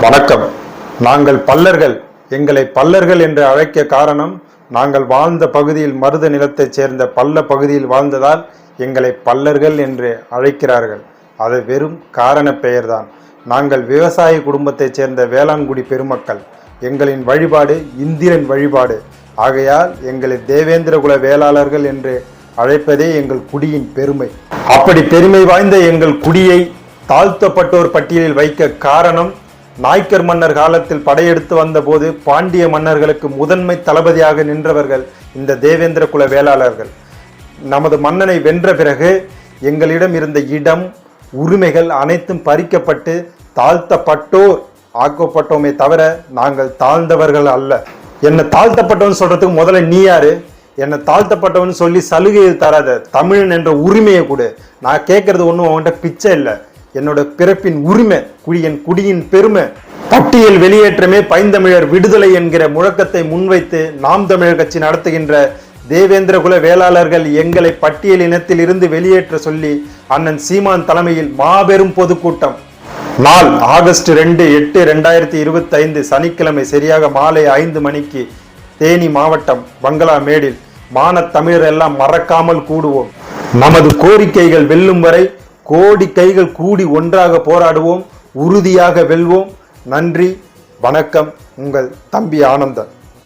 வணக்கம். நாங்கள் பல்லர்கள். எங்களை பல்லர்கள் என்று அழைக்க காரணம் நாங்கள் வாழ்ந்த பகுதியில் மருத நிலத்தைச் சேர்ந்த பல்ல பகுதியில் வாழ்ந்ததால் எங்களை பல்லர்கள் என்று அழைக்கிறார்கள். அது வெறும் காரண பெயர்தான். நாங்கள் விவசாய குடும்பத்தைச் சேர்ந்த வேளாண்குடி பெருமக்கள். எங்களின் வழிபாடு இந்திரன் வழிபாடு. ஆகையால் எங்களை தேவேந்திரகுல வேளாளர்கள் என்று அழைப்பதே எங்கள் குடியின் பெருமை. அப்படி பெருமை வாய்ந்த எங்கள் குடியை தாழ்த்தப்பட்டோர் பட்டியலில் வைக்க காரணம் நாய்க்கர் மன்னர் காலத்தில் படையெடுத்து வந்தபோது பாண்டிய மன்னர்களுக்கு முதன்மை தளபதியாக நின்றவர்கள் இந்த தேவேந்திர குல வேளாளர்கள். நமது மன்னனை வென்ற பிறகு எங்களிடம் இருந்த இடம் உரிமைகள் அனைத்தும் பறிக்கப்பட்டு தாழ்த்தப்பட்டோர் ஆக்கப்பட்டோமே தவிர நாங்கள் தாழ்ந்தவர்கள் அல்ல. என்னை தாழ்த்தப்பட்டவன் சொல்கிறதுக்கு முதல்ல நீ யாரு? என்னை தாழ்த்தப்பட்டவன் சொல்லி சலுகையை தராத தமிழன் என்ற உரிமையை கொடு. நான் கேட்குறது ஒன்றும் அவன்கிட்ட பிச்சை இல்லை. என்னோட பிறப்பின் உரிமை குடியின் குடியின் பெருமை பட்டியல் வெளியேற்றமே பைந்தமிழர் விடுதலை என்கிற முழக்கத்தை முன்வைத்து நாம் தமிழர் கட்சி நடத்துகின்ற தேவேந்திர குல வேளாளர்கள் எங்களை பட்டியல் இனத்தில் இருந்து வெளியேற்ற சொல்லி அண்ணன் சீமான் தலைமையில் மாபெரும் பொதுக்கூட்டம். நாள் ஆகஸ்ட் ரெண்டு எட்டு ரெண்டாயிரத்தி இருபத்தி ஐந்து சனிக்கிழமை சரியாக மாலை ஐந்து மணிக்கு தேனி மாவட்டம் பங்களாமேடில் மான தமிழர் எல்லாம் மறக்காமல் கூடுவோம். நமது கோரிக்கைகள் வெல்லும் வரை கோடி கைகள் கூடி ஒன்றாக போராடுவோம் உறுதியாக வெல்வோம். நன்றி வணக்கம். உங்கள் தம்பி ஆனந்தன்.